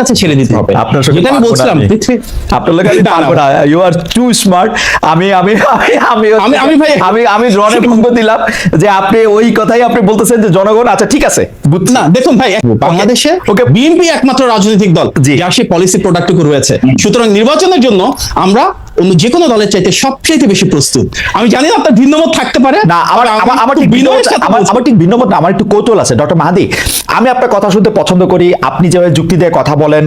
কাছে ছেড়ে দিতে হবে। আপনার সঙ্গে আমি বলছিলাম আপনার লাগে আমি পারব না। ইউ আর টু স্মার্ট আমি আমি আমি আমি আমি- ভাই- আমি আমি রনে ভঙ্গ দিলাম যে আপনি ওই কথাই আপনি বলতেছেন যে জনগণ আচ্ছা ঠিক আছে। না দেখুন ভাই বাংলাদেশে ওকে। বিএনপি একমাত্র রাজনৈতিক দল যে যার সে পলিসি প্রোডাক্টিভ রয়েছে। সুতরাং নির্বাচনের জন্য আমরা অন্য যে কোনো দলের চাইতে সবচেয়ে বেশি প্রস্তুত। আমি জানি না আপনার ভিন্ন মত থাকতে পারে না আমার আমার ঠিক ভিন্ন আমার আমার ঠিক ভিন্ন মত না, আমার একটু কৌতূহল আছে। ডক্টর মাহাদি আমি আপনার কথা শুনতে পছন্দ করি আপনি যেভাবে যুক্তি দিয়ে কথা বলেন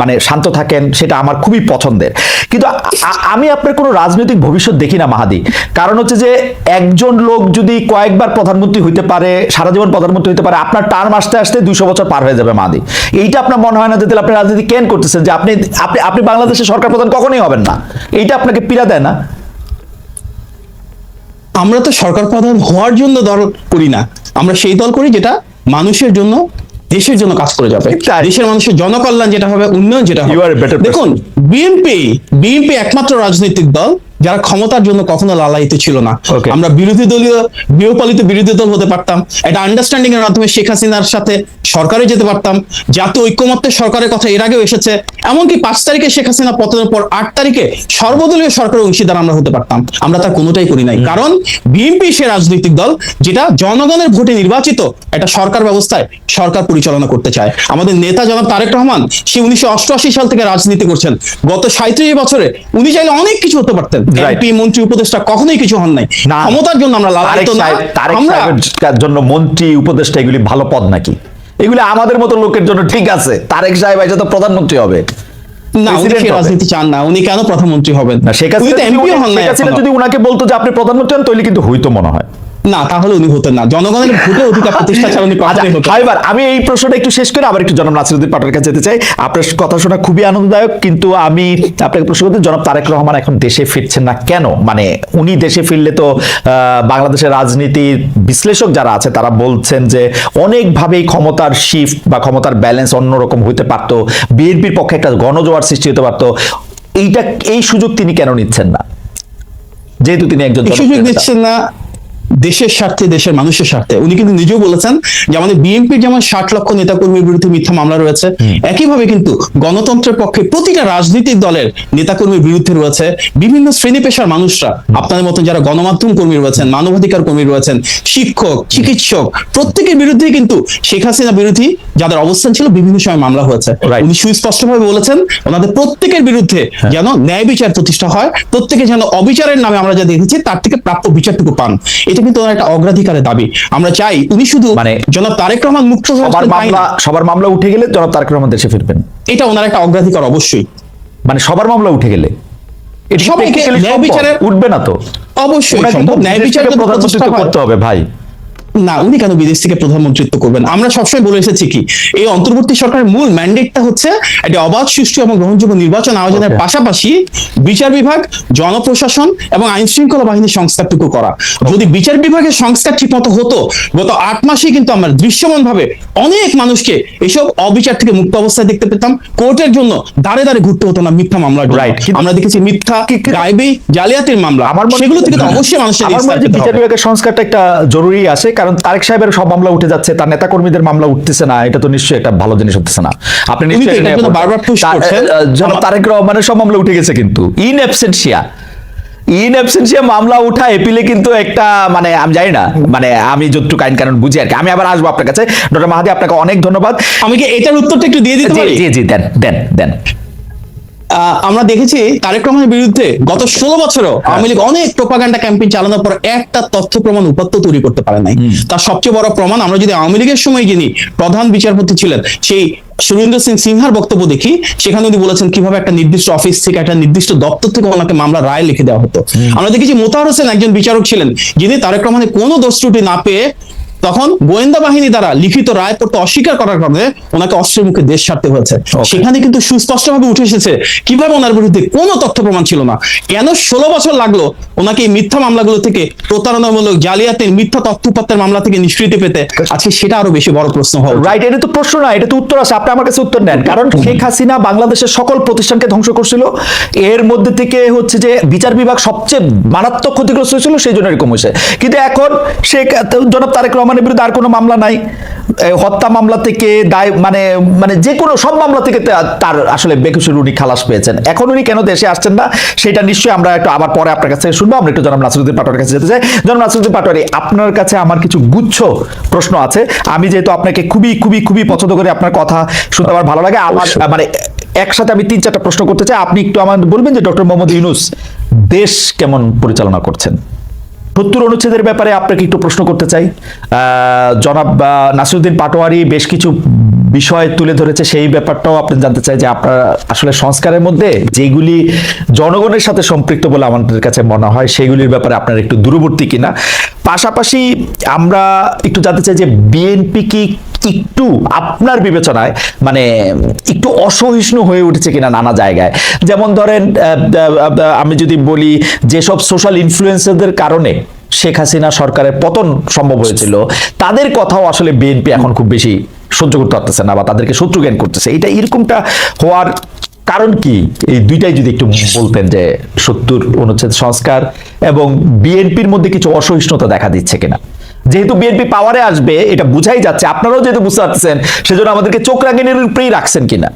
মানে শান্ত থাকেন, সেটা আমার খুবই পছন্দের। কিন্তু আমি আপনার কোনো রাজনৈতিক ভবিষ্যৎ দেখি না, মাহাদি। কারণ হচ্ছে যে, একজন লোক যদি কয়েকবার প্রধানমন্ত্রী হইতে পারে, সারা জীবন প্রধানমন্ত্রী হইতে পারে, আপনার টার্ম আসতে আসতে দুইশো বছর পার হয়ে যাবে, মাহাদি। এইটা আপনার মনে হয় না যে আপনি রাজনীতি কেন করতেছেন? যে আপনি আপনি আপনি বাংলাদেশের সরকার প্রধান কখনোই হবেন না। এইটা আপনাকে পীড়া দেয় না? আমরা তো সরকার প্রধান হওয়ার জন্য দল করি না। আমরা সেই দল করি যেটা মানুষের জন্য দেশের জন্য কাজ করে যাবে। দেশের মানুষের জনকল্যাণ যেটা হবে উন্নয়ন যেটা হবে। দেখুন বিএনপি বিএনপি একমাত্র রাজনৈতিক দল। যারা ক্ষমতার জন্য কখনো লালায়িত ছিল না। আমরা বিরোধী দলীয় গৃহপালিত বিরোধী দল হতে পারতাম। একটা আন্ডারস্ট্যান্ডিং এর মাধ্যমে শেখ হাসিনার সাথে সরকারে যেতে পারতাম। জাতীয় ঐক্যমত্যের সরকারের কথা এর আগেও এসেছে। এমনকি পাঁচ তারিখে শেখ হাসিনা পতনের পর আট তারিখে সর্বদলীয় সরকারের অংশীদার আমরা হতে পারতাম। আমরা তার কোনোটাই করি নাই। কারণ বিএনপি সে রাজনৈতিক দল যেটা জনগণের ভোটে নির্বাচিত একটা সরকার ব্যবস্থায় সরকার পরিচালনা করতে চায়। আমাদের নেতা জনাব তারেক রহমান সে উনিশশো অষ্টআশি সাল থেকে রাজনীতি করছেন। গত সাঁত্রিশ বছরে উনি চাইলে অনেক কিছু হতে পারতেন. এমপি মন্ত্রী উপদেষ্টা কখনোই কিছু হন নাই। ক্ষমতার জন্য আমরা লালায়িত না তারেক সাহেবের জন্য মন্ত্রী উপদেষ্টা এগুলি ভালো পদ নাকি? এগুলি আমাদের মতো লোকের জন্য ঠিক আছে। তারেক সাহেব এসে তো প্রধানমন্ত্রী হবে। না উনি রাজনীতি চান না উনি কেন প্রধানমন্ত্রী হবেন? না শেখ হাসিনা। যদি উনাকে বলতো যে আপনি প্রধানমন্ত্রী হন তাহলে কিন্তু হইতো মনে হয়। না তাহলে উনি হতেন না। জনগণের ভোটে অধিকার প্রতিষ্ঠা ছাড়া উনি আচ্ছা কখনোই হতেন না। ফাইবার আমি এই প্রশ্নটা একটু শেষ করে আবার একটু জনাব নাসিরুদ্দিন পাটোয়ার কাছে যেতে চাই। আপনার কথা শোনা খুবই আনন্দদায়ক কিন্তু আমি আপনাকে প্রশ্ন করতে জনাব তারেক রহমান এখন দেশে ফিরছেন না কেন? মানে উনি দেশে ফিরলে তো বাংলাদেশের রাজনীতির বিশ্লেষক যারা আছে তারা বলছেন যে অনেকভাবেই ক্ষমতার শিফট বা ক্ষমতার ব্যালেন্স অন্যরকম হইতে পারতো। বিএনপির পক্ষে একটা গণজোয়ার সৃষ্টি হতে পারতো। এইটা এই সুযোগ তিনি কেন নিচ্ছেন না? যেহেতু তিনি একজন সুযোগ নিচ্ছেন না দেশের স্বার্থে দেশের মানুষের স্বার্থে। উনি কিন্তু নিজেও বলেছেন যে আমাদের বিএনপির যেমন ষাট লক্ষ নেতাকর্মীর বিরুদ্ধে মিথ্যা মামলা রয়েছে একইভাবে কিন্তু গণতন্ত্রের পক্ষে প্রতিটা রাজনৈতিক দলের নেতাকর্মীর বিরুদ্ধে রয়েছে বিভিন্ন শ্রেণি পেশার মানুষরা। আপনাদের মতন যারা গণমাধ্যম কর্মী রয়েছেন মানবাধিকার কর্মী রয়েছেন শিক্ষক চিকিৎসক প্রত্যেকের বিরুদ্ধে কিন্তু শেখ হাসিনা বিরোধী যাদের অবস্থান ছিল বিভিন্ন সময় মামলা হয়েছে. উনি সুস্পষ্টভাবে বলেছেন ওনাদের প্রত্যেকের বিরুদ্ধে যেন ন্যায় বিচার প্রতিষ্ঠা হয় প্রত্যেকে যেন অবিচারের নামে আমরা যা দেখেছি তার থেকে প্রাপ্য বিচারটুকু পান। এটা কিন্তু একটা অগ্রাধিকারের দাবি। আমরা চাই উনি শুধু মানে জনাব তারেক রহমান মুক্ত সবার মামলা সবার মামলা উঠে গেলে জনাব তারেক রহমান দেশে ফিরবেন। এটা ওনার একটা অগ্রাধিকার অবশ্যই। মানে সবার মামলা উঠে গেলে। এটা technically ন্যায় বিচারে উঠবে না তো। অবশ্যই সম্ভব। ন্যায় বিচারে করতে হবে ভাই। না উনি কেন বিদেশ থেকে প্রধানমন্ত্রিত্ব করবেন? আমরা সবসময় বলে এসেছি কি এই অন্তর্বর্তী সরকারের মূল ম্যান্ডেটটা হচ্ছে একটা অবাধ সুষ্ঠু এবং গ্রহণযোগ্য নির্বাচন আয়োজনের পাশাপাশি বিচার বিভাগ জনপ্রশাসন এবং আইন শৃঙ্খলা বাহিনীর সংস্কারটুকু করা। যদি বিচার বিভাগের সংস্কার ঠিক মতো হতো গত আট মাসেই কিন্তু আমরা দৃশ্যমান ভাবে অনেক মানুষকে এসব অবিচার থেকে মুক্ত অবস্থায় দেখতে পেতাম। কোর্টের জন্য দাঁড়ে দাঁড়ে ঘুরতে হতো না মিথ্যা। Right. কিন্তু- আমরা দেখেছি মিথ্যা গাইবি জালিয়াতির মামলা আমার সেগুলো থেকে তো অবশ্যই মানুষের মনে হয় বিচার বিভাগের সংস্কারটা একটা জরুরি আছে কারণ তারেক সাহেবের সব মামলা উঠে যাচ্ছে তার নেতা কর্মীদের মামলা উঠতেছে না এটা তো নিশ্চয়ই একটা ভালো জিনিস হচ্ছে না। আপনি তারেক রহমানের সব মামলা উঠে গেছে কিন্তু। ইন অ্যাবসেন্সিয়া ইন অ্যাবসেন্সিয়া মামলা উঠা এপিলে কিন্তু একটা মানে আমি জানি না মানে আমি যতটুকু আইন কারণ বুঝি আর কি। আমি আবার আসব আপনার কাছে। ডক্টর মাহাদি আপনাকে অনেক ধন্যবাদ। আমি কি এটার উত্তরটা একটু দিয়ে দিতে পারি? জি জি দেন দেন দেন। আমরা দেখেছি তারেক রহমানের বিরুদ্ধে গত ষোলো বছরও আওয়ামী লীগ অনেক প্রোপাগান্ডা ক্যাম্পেইন চালানোর পর একটা তথ্য প্রমাণ উপাত্ত তৈরি করতে পারে নাই। তার সবচেয়ে বড় প্রমাণ আমরা যদি আওয়ামী লীগের সময় যিনি প্রধান বিচারপতি ছিলেন সেই সুরেন্দ্র সিং সিনহার বক্তব্য দেখি সেখানে উনি বলেছেন কীভাবে একটা নির্দিষ্ট অফিস থেকে একটা নির্দিষ্ট দপ্তর থেকে ওনাকে মামলা রায় লিখে দেওয়া হতো। আমরা দেখেছি মোতাহার হোসেন একজন বিচারক ছিলেন যিনি তারেক রহমানের কোনো দোষ ত্রুটি না পেয়ে তখন গোয়েন্দা বাহিনী দ্বারা লিখিত রায় পড়তে অস্বীকার করার কারণে ওনাকে অস্ত্রের মুখে দেশ ছাড়তে হয়েছে। সেখানে কিন্তু সুস্পষ্টভাবে উঠে এসেছে কীভাবে ওনার বিরুদ্ধে কোনো তথ্য প্রমাণ ছিল না। কেন ষোলো বছর লাগল ওনাকে এই মিথ্যা মামলাগুলো থেকে প্রতারণামূলক জালিয়াতের মিথ্যা তথ্য উপাত্তের মামলা থেকে নিষ্কৃতি পেতে? আজকে সেটা আরও বেশি বড় প্রশ্ন উচিত। রাইট এটা তো প্রশ্ন না এটা তো উত্তর আছে আপনি আমার কাছে উত্তর নেন কারণ শেখ হাসিনা বাংলাদেশের সকল প্রতিষ্ঠানকে ধ্বংস করছিল এর মধ্যে থেকে হচ্ছে যে বিচার বিভাগ সবচেয়ে মারাত্মক ক্ষতিগ্রস্ত হয়েছিল সেই জন্য এরকম হয়েছে। কিন্তু এখন শেখ জনাব তারেক রহমান রহমানের বিরুদ্ধে আর কোনো মামলা নাই। হত্যা মামলা থেকে দায় মানে মানে যে কোনো সব মামলা থেকে তার আসলে বেকুসুর উনি খালাস পেয়েছেন। এখন উনি কেন দেশে আসছেন না সেটা নিশ্চয়ই আমরা একটু আবার পরে আপনার কাছে শুনব। আমরা একটু জনাব নাসিরুদ্দিন পাটোয়ারির কাছে যেতে চাই। জনাব নাসিরুদ্দিন পাটোয়ারি আপনার কাছে আমার কিছু গুচ্ছ প্রশ্ন আছে। আমি যেহেতু আপনাকে খুবই খুবই খুবই পছন্দ করি আপনার কথা শুনতে আমার ভালো লাগে। আমার মানে একসাথে আমি তিন চারটা প্রশ্ন করতে চাই। আপনি একটু আমার বলবেন যে ডক্টর মোহাম্মদ ইউনুস দেশ কেমন পরিচালনা করছেন? সত্তর অনুচ্ছেদের ব্যাপারে আপনাকে একটু প্রশ্ন করতে চাই। জনাব নাসিরুদ্দিন পাটোয়ারি বেশ কিছু বিষয় তুলে ধরেছে, সেই ব্যাপারটাও আপনি জানতে চাই যে আপনার আসলে সংস্কারের মধ্যে যেগুলি জনগণের সাথে সম্পৃক্ত বলে আমাদের কাছে মনে হয় সেইগুলির ব্যাপারে আপনার একটু দূরবর্তী কিনা। পাশাপাশি আমরা একটু জানতে চাই যে বিএনপি কি একটু আপনার বিবেচনায় মানে একটু অসহিষ্ণু হয়ে উঠেছে কিনা নানা জায়গায়। যেমন ধরেন আমি যদি বলি যেসব সোশ্যাল ইনফ্লুয়েন্সারদের কারণে শেখ হাসিনা সরকারের পতন সম্ভব হয়েছিল, তাদের কথাও আসলে বিএনপি এখন খুব বেশি সহ্য করতে পারতেছে না বা তাদেরকে শত্রু জ্ঞান করতেছে। এটা এরকমটা হওয়ার কারণ কি? এই দুইটাই যদি একটু বলতেন যে সত্তর অনুচ্ছেদ সংস্কার এবং বিএনপির মধ্যে কিছু অসহিষ্ণুতা দেখা দিচ্ছে কিনা। যেহেতু বিএনপি পাওয়ারে আসবে, এটা বুঝাই যাচ্ছে। আপনারাও যেহেতু বুঝতে পারছেন সেজন্য আমাদেরকে চোখ রাগিনের উপরেই রাখছেন কিনা?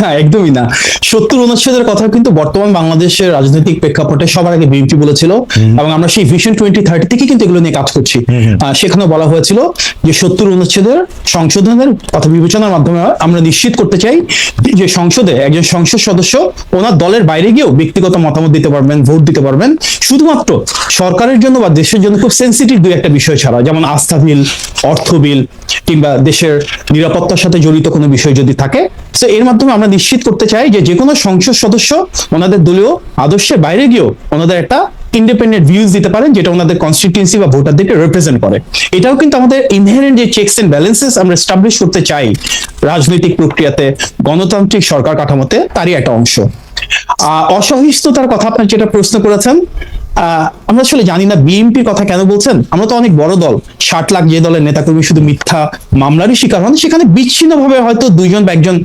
না একদমই না। সত্তর অনুচ্ছেদের কথা কিন্তু বর্তমান বাংলাদেশের রাজনৈতিক প্রেক্ষাপটে সবার আগে বিএনপি বলেছিল এবং আমরা সেই ভিশন টোয়েন্টি থার্টি থেকে কিন্তু এগুলো নিয়ে কাজ করছি। সেখানে বলা হয়েছিল যে সত্তর অনুচ্ছেদের সংশোধনের কথা বিবেচনার মাধ্যমে আমরা নিশ্চিত করতে চাই যে সংসদে একজন সংসদ সদস্য ওনার দলের বাইরে গিয়েও ব্যক্তিগত মতামত দিতে পারবেন ভোট দিতে পারবেন। শুধুমাত্র সরকারের জন্য বা দেশের জন্য খুব সেন্সিটিভ দুই একটা বিষয় ছাড়া যেমন আস্থা বিল অর্থ বিল কিংবা দেশের নিরাপত্তার সাথে জড়িত কোনো বিষয় যদি থাকে তো এর মাধ্যমে আমরা নিশ্চিত করতে চাই যে যে কোনো সংসদ সদস্য ওনাদের দলীয় আদর্শের বাইরে গিয়েও ওনাদের একটা ইন্ডিপেন্ডেন্ট ভিউজ দিতে পারেন, যেটা ওনাদের কনস্টিটিউন্সি বা ভোটারদেরকে রিপ্রেজেন্ট করে। এটাও কিন্তু আমাদের ইনহেরেন্ট যে চেকস এন্ড ব্যালেন্সেস আমরা এস্টাবলিশ করতে চাই রাজনৈতিক প্রক্রিয়াতে, গণতান্ত্রিক সরকার কাঠামোতে, তারই একটা অংশ। অসহিষ্ণুতার কথা আপনার যেটা প্রশ্ন করেছেন আমরা আসলে জানি না বিএনপির কথা কেন বলছেন? আমরা তো অনেক বড় দল। ষাট লাখ যে দলের নেতাকর্মী শুধু মিথ্যা মামলারই শিকার হন সেখানে বিচ্ছিন্নভাবে হয়তো দুইজন বা একজন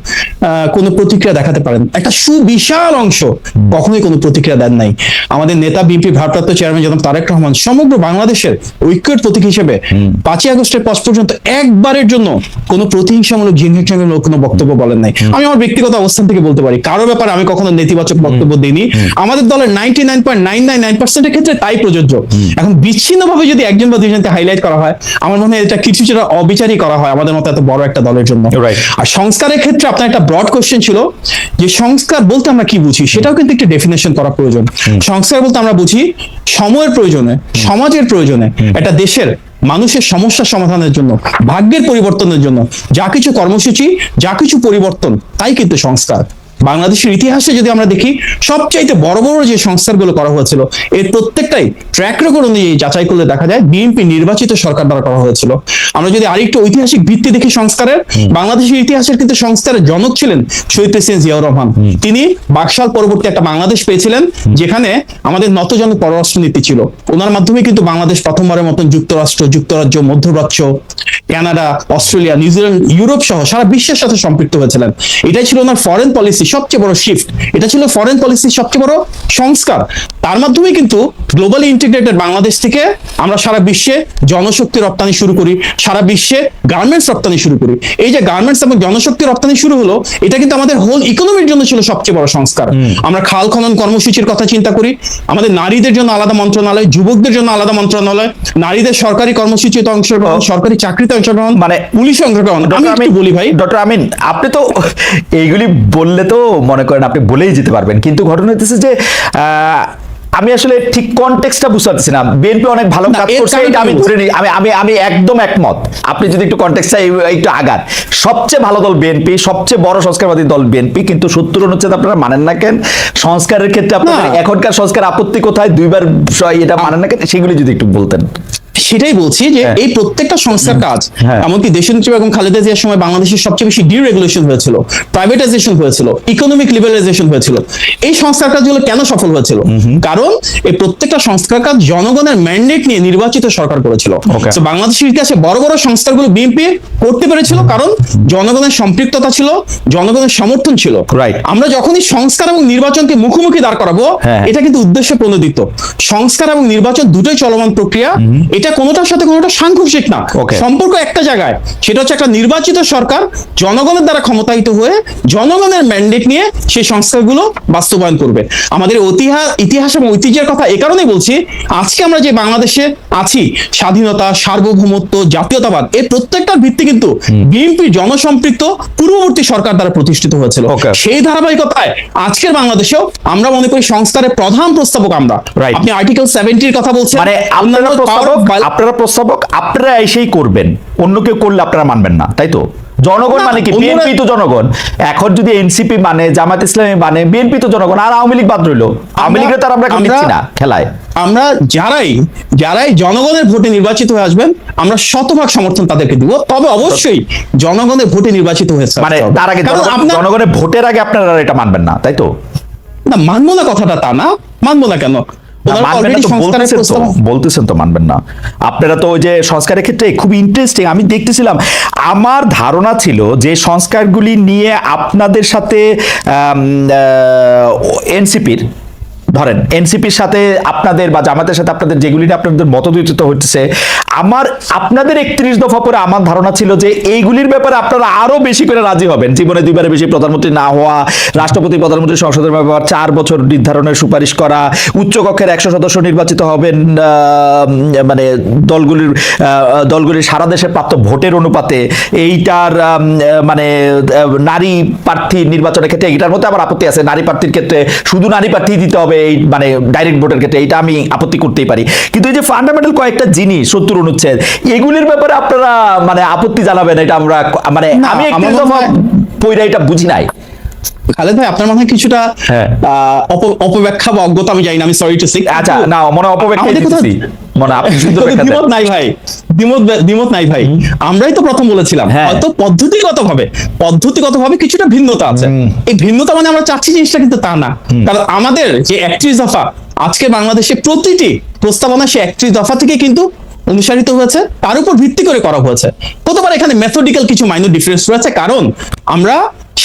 কোনো প্রতিক্রিয়া দেখাতে পারেন। একটা সুবিশাল অংশ কখনোই কোনো প্রতিক্রিয়া দেন নাই। আমাদের নেতা বিএনপি ভারপ্রাপ্ত চেয়ারম্যান জনাব তারেক রহমান সমগ্র বাংলাদেশের ঐক্যের প্রতীক হিসেবে পাঁচই আগস্টের পর পর্যন্ত একবারের জন্য কোনো প্রতিহিংসামূলক জিনিসমূলক কোনো বক্তব্য বলেন নাই। আমি আমার ব্যক্তিগত অবস্থান থেকে বলতে পারি কারও ব্যাপারে আমি কখনো নেতিবাচক বক্তব্য দিইনি। আমাদের দলের ninety nine point nine nine nine পার্সেন্টের ক্ষেত্রে তাই প্রযোজ্য। এখন বিচ্ছিন্নভাবে যদি একজন বা দুইজনকে হাইলাইট করা হয় আমার মনে হয় এটা কিছুটা অবিচারই করা হয় আমাদের মতো এত বড় একটা দলের জন্য। আর সংস্কারের ক্ষেত্রে আপনার একটা ব্রড কোশ্চেন ছিল যে সংস্কার বলতে আমরা কি বুঝি? সেটাও কিন্তু একটু ডেফিনেশন করা প্রয়োজন। সংস্কার বলতে আমরা বুঝি সময়ের প্রয়োজনে সমাজের প্রয়োজনে একটা দেশের মানুষের সমস্যা সমাধানের জন্য ভাগ্যের পরিবর্তনের জন্য যা কিছু কর্মসূচি যা কিছু পরিবর্তন তাই কিন্তু সংস্কার। বাংলাদেশের ইতিহাসে যদি আমরা দেখি সবচাইতে বড় বড় যে সংস্কারগুলো করা হয়েছিল এর প্রত্যেকটাই ট্র্যাক রেকর্ড অনুযায়ী যাচাই করলে দেখা যায় বিএনপি নির্বাচিত সরকার দ্বারা করা হয়েছিল। আমরা যদি আরেকটু ঐতিহাসিক ভিত্তি দেখি সংস্কারের বাংলাদেশের ইতিহাসের কিন্তু সংস্কারের জনক ছিলেন শহীদ প্রেসিডেন্ট জিয়াউর রহমান। তিনি বাকশাল পরবর্তী একটা বাংলাদেশ পেয়েছিলেন যেখানে আমাদের নতজন পররাষ্ট্রনীতি ছিল। ওনার মাধ্যমে কিন্তু বাংলাদেশ প্রথমবারের মতন যুক্তরাষ্ট্র যুক্তরাজ্য মধ্যপ্রাচ্য কানাডা অস্ট্রেলিয়া নিউজিল্যান্ড ইউরোপ সহ সারা বিশ্বের সাথে সম্পৃক্ত হয়েছিলেন। এটাই ছিল ওনার ফরেন পলিসি সবচেয়ে বড় শিফট এটা ছিল ফরেন পলিসির সবচেয়ে বড় সংস্কার। তার মাধ্যমে কিন্তু গ্লোবালি ইন্টিগ্রেটেড বাংলাদেশ থেকে আমরা সারা বিশ্বে জনশক্তি রপ্তানি শুরু করি সারা বিশ্বে গার্মেন্টস রপ্তানি শুরু করি। এই যে গার্মেন্টস এবং জনশক্তি রপ্তানি শুরু হলো এটা কিন্তু আমাদের হোল ইকোনমির জন্য ছিল সবচেয়ে বড় সংস্কার। আমরা খাল খনন কর্মসূচির কথা চিন্তা করি আমাদের নারীদের জন্য আলাদা মন্ত্রণালয় যুবকদের জন্য আলাদা মন্ত্রণালয় নারীদের সরকারি কর্মসূচিতে অংশগ্রহণ সরকারি চাকরিতে অংশগ্রহণ মানে পুলিশ অংশগ্রহণ। আমি একটু বলি ভাই। ডক্টর আমিন আপনি তো এইগুলি বললে তো মনে করেন আপনি বলেই যেতে পারবেন। কিন্তু ঘটনা হচ্ছে যে আমি আসলে ঠিক কনটেক্সটটা বুঝতে না। বিএনপি অনেক ভালো কাজ করছে এটা আমি ধরে নিই আমি আমি আমি একদম একমত। আপনি যদি একটু কনটেক্সটটা একটু আগান। সবচেয়ে ভালো দল বিএনপি সবচেয়ে বড় সংস্কারবাদী দল বিএনপি কিন্তু সত্তর অনুচ্ছেদ আপনারা মানেন না কেন? সংস্কারের ক্ষেত্রে আপনাদের এখনকার সংস্কার আপত্তি কোথায়? দুইবার এটা মানেন না কেন? সেগুলি যদি একটু বলতেন। সেটাই বলছি যে হ্যাঁ। এই প্রত্যেকটা সংস্কার কাজ হ্যাঁ। এমনকি দেশনেত্রী বেগম খালেদা জিয়ার সময় বাংলাদেশের সবচেয়ে বেশি ডিরেগুলেশন হয়েছিল প্রাইভেটাইজেশন হয়েছিল ইকোনমিক লিবারালাইজেশন হয়েছিল এই সংস্কার কাজগুলো কেন সফল হয়েছিল কারণ এই প্রত্যেকটা সংস্কার কাজ জনগণের ম্যান্ডেট নিয়ে নির্বাচিত সরকার করেছিল. বাংলাদেশের ইতিহাসে বড় বড় সংস্কারগুলো বিএনপি করতে পেরেছিল কারণ জনগণের সম্পৃক্ততা ছিল জনগণের সমর্থন ছিল. আমরা যখনই সংস্কার এবং নির্বাচনকে মুখোমুখি দাঁড় করাবো হ্যাঁ। এটা কিন্তু উদ্দেশ্য প্রণোদিত সংস্কার এবং নির্বাচন দুটোই চলমান প্রক্রিয়া এটা কোনোটার সাথে কোনোটা সাংঘর্ষিক না। সম্পর্ক একটা জায়গায়। সেটা হচ্ছে একটা নির্বাচিত সরকার জনগণের দ্বারা ক্ষমতায়িত হয়ে জনগণের ম্যান্ডেট নিয়ে সেই সংস্কারগুলো বাস্তবায়ন করবে। আমাদের ইতিহাস ইতিহাস এবং ঐতিহ্যের কথা এ কারণেই বলছি আজকে আমরা যে বাংলাদেশে আছি স্বাধীনতা সার্বভৌমত্ব জাতীয়তাবাদ এই প্রত্যেকটার ভিত্তি কিন্তু বিএনপি জনসম্পৃক্ত পূর্ববর্তী সরকার দ্বারা প্রতিষ্ঠিত হয়েছিল। সেই ধারাবাহিকতায় আজকের বাংলাদেশেও আমরা মনে করি সংস্কারের প্রধান প্রস্তাবক আমরা. আপনি আর্টিকেল সেভেন্টির কথা বলছেন মানে আপনারা প্রস্তাবক আপনারা প্রস্তাবক আপনারা এসেই করবেন। অন্য কেউ করলে আপনারা মানবেন না তাই তো? জনগণ মানে কি? বিএনপি তো জনগণ। এখন যদি এনসিপি মানে জামাত ইসলামী মানে বিএনপি তো জনগণ আর আওয়ামী লীগ বাদ রইল। আওয়ামী লীগের তো আর আমরা নিচ্ছি না খেলায়। আমরা যারাই যারাই জনগণের ভোটে নির্বাচিত হয়ে আসবেন আমরা শতভাগ সমর্থন তাদেরকে দিব। তবে অবশ্যই জনগণের ভোটে নির্বাচিত হয়েছে মানে তার আগে জনগণের ভোটের আগে আপনারা এটা মানবেন না তাই তো? না মানবো না কথাটা তা না। মানবো না কেন? বলতেছেন তো মানবেন না। আপনারা তো ওই যে সংস্কারের ক্ষেত্রে খুব ইন্টারেস্টিং আমি দেখতেছিলাম আমার ধারণা ছিল যে সংস্কারগুলি নিয়ে আপনাদের সাথে এনসিপির ধরেন এনসিপির সাথে আপনাদের বা জামাতের সাথে আপনাদের যেগুলি আপনাদের মতদ্বৈত হচ্ছে আমার, আপনাদের একত্রিশ দফা পরে আমার ধারণা ছিল যে এইগুলির ব্যাপারে আপনারা আরও বেশি করে রাজি হবেন। জীবনে দুইবারে বেশি প্রধানমন্ত্রী না হওয়া, রাষ্ট্রপতি, প্রধানমন্ত্রী সংসদের ব্যাপার চার বছর নির্ধারণের সুপারিশ করা, উচ্চকক্ষের একশো সদস্য নির্বাচিত হবেন মানে দলগুলির দলগুলির সারা দেশে প্রাপ্ত ভোটের অনুপাতে। এইটার মানে নারী প্রার্থী নির্বাচনের ক্ষেত্রে এটার মধ্যে আমার আপত্তি আছে। নারী প্রার্থীর ক্ষেত্রে শুধু নারী প্রার্থী দিতে হবে এই মানে ডাইরেক্ট ভোটের ক্ষেত্রে এটা আমি আপত্তি করতেই পারি। কিন্তু এই যে ফান্ডামেন্টাল কয়েকটা জিনিস সত্তর অনুচ্ছেদ এগুলির ব্যাপারে আপনারা মানে আপত্তি জানাবেন এটা আমরা মানে আমি একটু পইরা এটা বুঝি নাই। খালেদ ভাই আপনার হয় কিছুটা হ্যাঁ। অপব্যাখ্যা বা অজ্ঞতা আমি জানি না আমি সরি টু সি আচ্ছা না মনে অপব্যাখ্যা দিতেছি। মনে আপনি দ্বিমত নাই ভাই দ্বিমত দ্বিমত নাই ভাই। আমরাই তো প্রথম বলেছিলাম হ্যাঁ। হয়তো পদ্ধতিগত ভাবে পদ্ধতিগত ভাবে কিছুটা ভিন্নতা আছে। এই ভিন্নতা মানে আমরা চাচ্ছি জিনিসটা কিন্তু তা না। কারণ আমাদের যে একত্রিশ দফা আজকে বাংলাদেশে প্রতিটি প্রস্তাবনা সে একত্রিশ দফা থেকে কিন্তু অনুসারিত হয়েছে। তার উপর ভিত্তি করে করা হয়েছে। হতে পারে এখানে মেথডিক্যাল কিছু মাইনর ডিফারেন্স রয়েছে। কারণ আমরা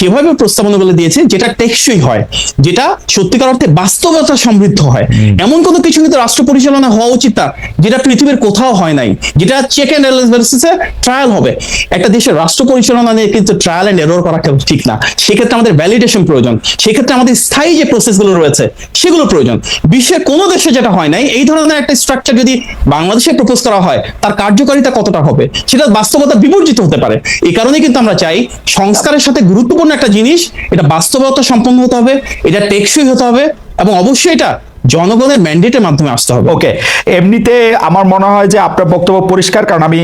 সেভাবে প্রস্তাবনাগুলো দিয়েছি যেটা টেকসই হয় যেটা সত্যিকার অর্থে বাস্তবতা সমৃদ্ধ হয়। এমন কোনো কিছু কিন্তু রাষ্ট্র পরিচালনা হওয়া উচিত না যেটা পৃথিবীর কোথাও হয় নাই যেটা চেক এন্ড বেসিসে ট্রায়াল হবে। একটা দেশের রাষ্ট্র পরিচালনা নিয়ে কিন্তু ট্রায়াল এন্ড এরর করা কেউ ঠিক না। সেক্ষেত্রে আমাদের ভ্যালিডেশন প্রয়োজন। সেক্ষেত্রে আমাদের স্থায়ী যে প্রসেসগুলো রয়েছে সেগুলো প্রয়োজন। বিশ্বের কোনো দেশে যেটা হয় নাই এই ধরনের একটা স্ট্রাকচার যদি বাংলাদেশে প্রপোজ করা হয় তার কার্যকারিতা কতটা হবে? সেটা বাস্তবতা বিবর্জিত হতে পারে। এই কারণে কিন্তু আমরা চাই সংস্কারের সাথে গুরুত্বপূর্ণ একটা জিনিস এটা বাস্তবতা সম্পন্ন হতে হবে এটা টেকসই হতে হবে এবং অবশ্যই এটা জনগণের ম্যান্ডেটের মাধ্যমে আসতে হবে। ওকে এমনিতে আমার মনে হয় যে আপনার বক্তব্য পরিষ্কার, কারণ আমি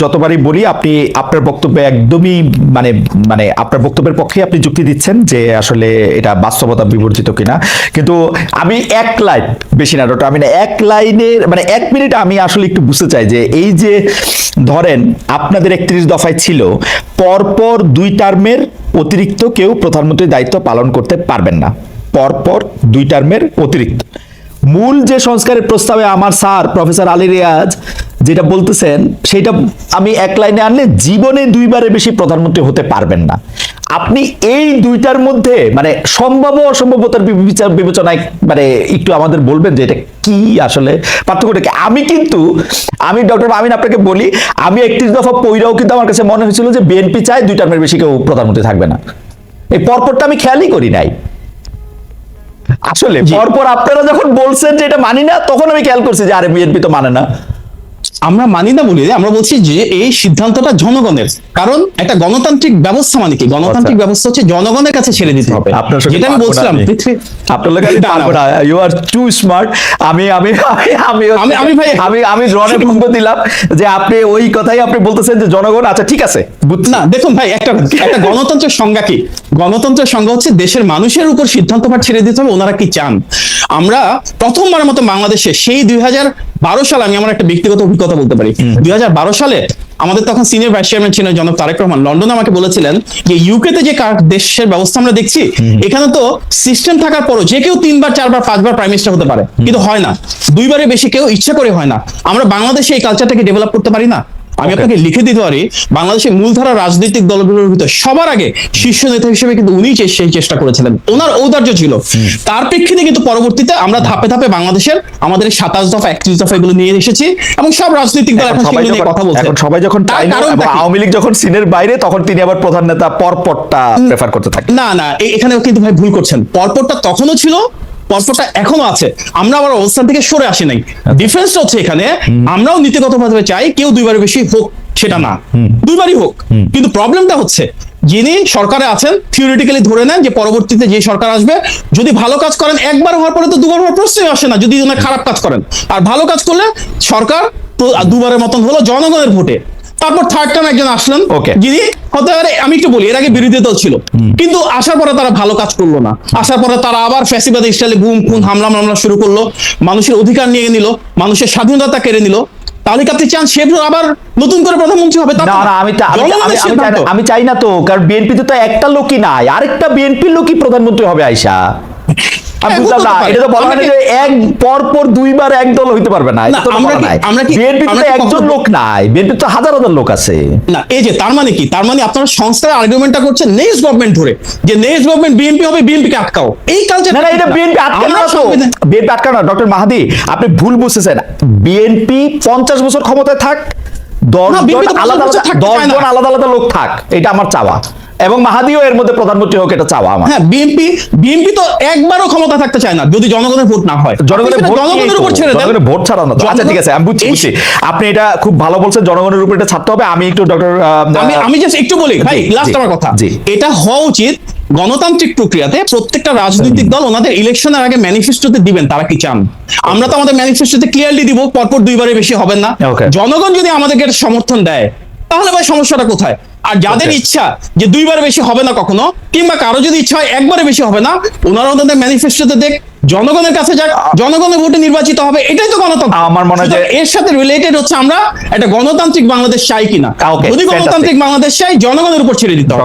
যতবারই বলি, আপনি আপনার বক্তব্যে একদমই মানে মানে আপনার বক্তব্যের পক্ষে আপনি যুক্তি দিচ্ছেন যে আসলে এটা বাস্তবতা বিবর্জিত কিনা। কিন্তু আমি এক লাইন বেশি না ডক্টর আমি না, এক লাইনের মানে এক মিনিট আমি আসলে একটু বুঝতে চাই যে এই যে ধরেন আপনাদের একত্রিশ দফায় ছিল, পরপর দুই টার্মের অতিরিক্ত কেউ প্রধানমন্ত্রীর দায়িত্ব পালন করতে পারবেন না। পরপর দুই টার্মের অতিরিক্ত। মূল যে সংস্কারের প্রস্তাবে আমার স্যার, প্রফেসর আলী রিয়াজ যেটা বলতেছেন, সেটা আমি এক লাইনে আনলে জীবনে দুইবারের বেশি প্রধানমন্ত্রী হতে পারবেন না। আপনি এই দুইটার মধ্যে মানে সম্ভাব্য অসম্ভবতার বিচার বিবেচনায় মানে একটু আমাদের বলবেন যে এটা কি আসলে পার্থক্যটা কি? আমি কিন্তু, আমি ডক্টর আমিন আপনাকে বলি, আমি একত্রিশ দফা পইরাও কিন্তু আমার কাছে মনে হয়েছিল যে বিএনপি চায় দুই টার্মের বেশি কেউ প্রধানমন্ত্রী থাকবে না। এই পরপরটা আমি খেয়ালই করি নাই। আসলে পরপর আপনারা যখন বলছেন যে এটা মানি না তখন আমি খেয়াল করছি যে আরে বিএনপি তো মানে না। আমরা মানি না বলি আমরা বলছি যে এই সিদ্ধান্তটা জনগণের। কারণ একটা গণতান্ত্রিক ব্যবস্থা মানে কি? গণতান্ত্রিক ব্যবস্থা হচ্ছে জনগণের কাছে ছেড়ে দিতে হবে। আচ্ছা। যেটা আমি বলছিলাম ইউ আর টু স্মার্ট আমি আমি আমি আমি ভাই- আমি আমি রনে ভঙ্গ দিলাম যে আপনি ওই কথাই আপনি বলতেছেন যে জনগণ আচ্ছা ঠিক আছে। না দেখুন ভাই একটা একটা গণতন্ত্রের সংজ্ঞা কি? গণতন্ত্রের সংজ্ঞা হচ্ছে দেশের মানুষের উপর সিদ্ধান্ত ভার ছেড়ে দিতে হবে ওনারা কি চান? আমরা প্রথমবারের মতো বাংলাদেশে সেই দুই হাজার বারো সালে আমি আমার একটা ব্যক্তিগত অভিজ্ঞতা বলতে পারি। দুই সালে আমাদের তখন সিনিয়র ভাইস চেয়ারম্যান ছিলেন জনাব তারেক রহমান। লন্ডনে আমাকে বলেছিলেন যে ইউকে তে যে কার- দেশের ব্যবস্থা আমরা দেখছি এখানে তো সিস্টেম থাকার পরও যে কেউ তিনবার চারবার পাঁচবার প্রাইম মিনিস্টার হতে পারে। কিন্তু হয় না। দুইবারে বেশি কেউ ইচ্ছা করে হয় না। আমরা বাংলাদেশে এই কালচারটাকে ডেভেলপ করতে পারি না। আমি আপনাকে লিখে দিতে পারি বাংলাদেশের মূলধারা রাজনৈতিক দলগুলোর ভিতরে সবার আগে শীর্ষ নেতা হিসেবে কিন্তু উনি সেই চেষ্টা করেছিলেন। ওনার ঔদার্য ছিল। তার প্রেক্ষিতে কিন্তু পরবর্তীতে আমরা ধাপে ধাপে বাংলাদেশের আমাদের সাতাশ দফা একত্রিশ দফা এগুলো নিয়ে এসেছি এবং সব রাজনৈতিক দল এখন এখন সেগুলো নিয়ে কথা বলছে। সবাই যখন? আওয়ামী লীগ যখন সিনের বাইরে তখন তিনি আবার প্রধান নেতা পরপরটা প্রেফার করতে থাকে না না এখানেও কিন্তু ভাই ভুল করছেন। পরপরটা তখনও ছিল পরপরটা এখনও আছে। আমরা আবার অবস্থান থেকে সরে আসি নাই। ডিফারেন্সটা হচ্ছে এখানে। আমরাও নীতিগতভাবে চাই কেউ দুইবার বেশি হোক সেটা না। দুইবারই হোক। কিন্তু প্রবলেমটা হচ্ছে যিনি সরকারে আছেন থিওরিটিক্যালি ধরে নেন যে পরবর্তীতে যে সরকার আসবে যদি ভালো কাজ করেন একবার হওয়ার পরে তো দুবার হওয়ার প্রশ্নই আসে না যদি খারাপ কাজ করেন। আর ভালো কাজ করলে সরকার দুবারের মতন হলো জনগণের ভোটে। তারপর থার্ড টাইম একজন আসলেন। Okay. যিনি হতে পারে আমি একটু বলি এর আগে বিরোধী দল ছিল। কিন্তু আসার পরে তারা ভালো কাজ করল না। আসার পরে তারা আবার ফ্যাসিবাদ স্টাইলে গুম খুন হামলা মামলা শুরু করল। মানুষের অধিকার নিয়ে নিল মানুষের স্বাধীনতা কেড়ে নিল। তাহলে আপনি চান সে আবার নতুন করে প্রধানমন্ত্রী হবে। না না আমি আমি- চাই না- তো কারণ বিএনপিতে তো একটা লোকই নাই। আরেকটা বিএনপির লোকই প্রধানমন্ত্রী হবে আইসা হ্যাঁ, বুঝলাম হতে না পারে। এটা তো বলা না আমরা যে এক পর পর দুইবার এক দল হইতে পারবে না এটা তো আমরা কি- নাই। আমরা কি- বিএনপি আমরা তো কি একজন লোক নাই বিএনপি তো হাজার হাজার লোক আছে। না এই যে তার মানে কি? তার মানে আপনারা সংস্থার আর্গুমেন্টটা করছেন নেক্সট গভর্নমেন্ট ধরে যে নেক্সট গভর্নমেন্ট বিএনপি হবে বিএনপি কে আটকাও। এই কালচার না না এটা বিএনপি আটকানো না তো বিএনপি আটকানো না ডক্টর মাহাদি আপনি ভুল বুঝতেছেন বিএনপি পঞ্চাশ বছর ক্ষমতায় থাক দশ আলাদা আলাদা আলাদা আলাদা লোক থাক এটা আমার চাওয়া। এবং মাহাদিও এর মধ্যে প্রধানমন্ত্রী হোক এটা চাওয়া আমার। হ্যাঁ বিএনপি বিএনপি তো একবারও ক্ষমতা থাকতে চায় না যদি জনগণের ভোট না হয়। জনগণের ভোট জনগণের উপর ছেড়ে দেন। ভোট ছাড়া না আচ্ছা ঠিক আছে আমি বুঝছি বুঝছি। আপনি এটা খুব ভালো বলছেন জনগণের উপর এটা ছাড়তে হবে। আমি একটু ডক্টর আমি আমি জাস্ট একটু বলি ভাই লাস্ট আমার কথা। এটা হওয়া উচিত গণতান্ত্রিক প্রক্রিয়াতে প্রত্যেকটা রাজনৈতিক দল ওনাদের ইলেকশনের আগে ম্যানিফেস্টোতে দিবেন তারা কি চান? আমরা তো আমাদের ম্যানিফেস্টোতে ক্লিয়ারলি দিব পরপর দুইবারের বেশি হবেন না। জনগণ যদি আমাদেরকে সমর্থন দেয় তাহলে ভাই সমস্যাটা কোথায়? আর যাদের ইচ্ছা যে দুইবার বেশি হবে না কখনো কিংবা কারও যদি ইচ্ছা হয় একবারে বেশি হবে না ওনারা ওনাদের ম্যানিফেস্টোতে দেখ জনগণের কাছে যাক জনগণের ভোটে নির্বাচিত হবে এটাই তো গণতন্ত্র। আমার মনে হয় এর সাথে রিলেটেড হচ্ছে আমরা একটা গণতান্ত্রিক বাংলাদেশ চাই কিনা। যদি গণতান্ত্রিক বাংলাদেশ চাই জনগণের উপর ছেড়ে দিতে হবে।